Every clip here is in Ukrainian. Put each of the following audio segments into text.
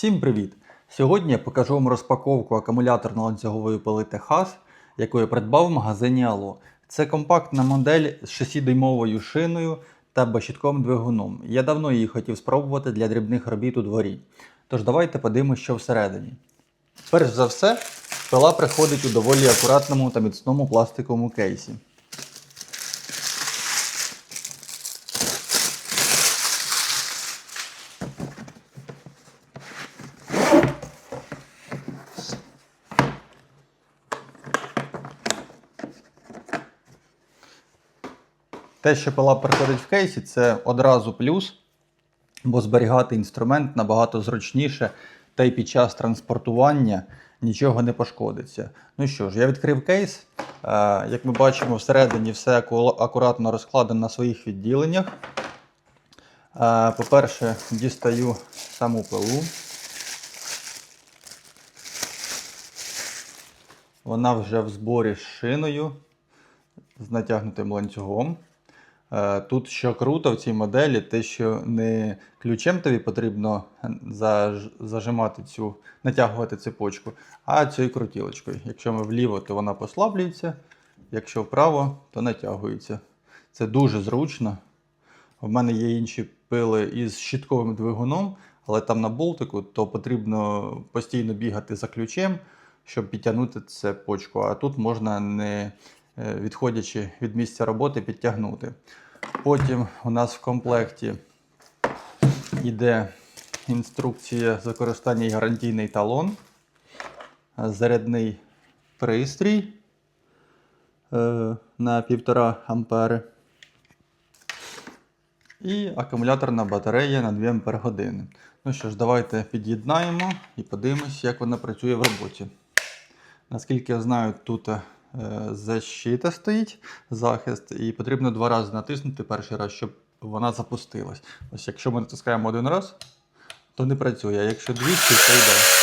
Всім привіт! Сьогодні я покажу вам розпаковку акумуляторно-ланцюгової пили Техас, яку я придбав в магазині Ало. Це компактна модель з 6-дюймовою шиною та безщітковим двигуном. Я давно її хотів спробувати для дрібних робіт у дворі. Тож давайте подивимося, що всередині. Перш за все, пила приходить у доволі акуратному та міцному пластиковому кейсі. Те, що пила приходить в кейсі, це одразу плюс, бо зберігати інструмент набагато зручніше, та й під час транспортування нічого не пошкодиться. Ну що ж, я відкрив кейс. Е, Як ми бачимо, всередині все акуратно розкладено на своїх відділеннях. Е, По-перше, дістаю саму пилу. Вона вже в зборі з шиною, з натягнутим ланцюгом. Е, Тут що круто в цій моделі, те, що не ключем тобі потрібно заж- зажимати цю, натягувати цепочку, а цією крутілочкою. Якщо ми вліво, то вона послаблюється, якщо вправо, то натягується. Це дуже зручно. У мене є інші пили із щітковим двигуном, але там на болтику, то потрібно постійно бігати за ключем, щоб підтягнути цепочку. А тут можна не е, відходячи від місця роботи, підтягнути. Потім у нас в комплекті йде інструкція використання і гарантійний талон, е, зарядний пристрій е, на 1,5 ампери і акумуляторна батарея на 2 ампер години. Ну що ж, давайте під'єднаємо і подивимось, як вона працює в роботі. Наскільки я знаю, тут е, защита стоїть, захист, і потрібно два рази натиснути перший раз, щоб вона запустилась. Ось якщо ми натискаємо один раз, то не працює, а якщо двічі, то йде.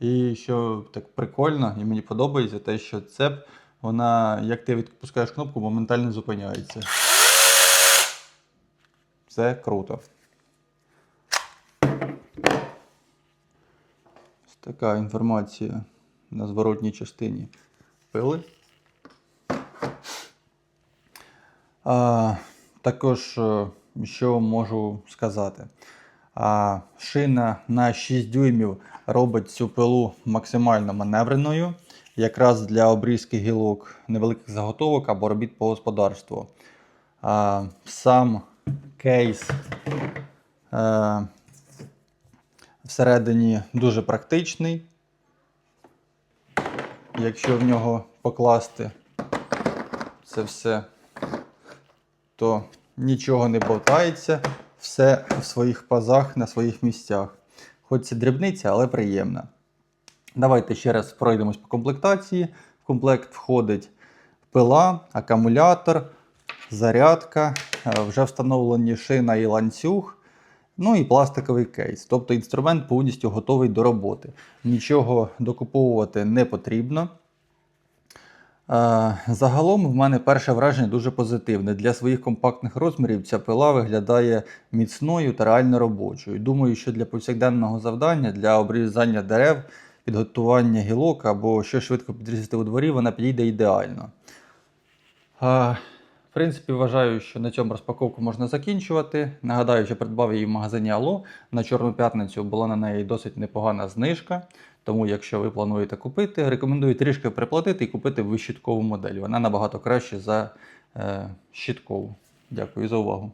І що так прикольно, і мені подобається те, що цеп, вона, як ти відпускаєш кнопку, моментально зупиняється. Це круто. Ось така інформація на зворотній частині пили. А, також, е, що можу сказати. А, шина на 6 дюймів робить цю пилу максимально маневреною, якраз для обрізки гілок невеликих заготовок або робіт по господарству. А, сам кейс е, всередині дуже практичний. Якщо в нього покласти це все, то нічого не болтається, все в своїх пазах на своїх місцях. Хоч це дрібниця, але приємна. Давайте ще раз пройдемось по комплектації. В комплект входить пила, акумулятор, зарядка, е, вже встановлені шина і ланцюг. Ну і пластиковий кейс. Тобто інструмент повністю готовий до роботи. Нічого докуповувати не потрібно. Е, Загалом в мене перше враження дуже позитивне. Для своїх компактних розмірів ця пила виглядає міцною та реально робочою. Думаю, що для повсякденного завдання, для обрізання дерев, підготування гілок або що швидко підрізати у дворі, вона підійде ідеально. В принципі, вважаю, що на цьому розпаковку можна закінчувати. Нагадаю, що придбав її в магазині Ало. На Чорну п'ятницю була на неї досить непогана знижка. Тому, якщо ви плануєте купити, рекомендую трішки приплатити і купити вищіткову модель. Вона набагато краще за е, щіткову. Дякую за увагу.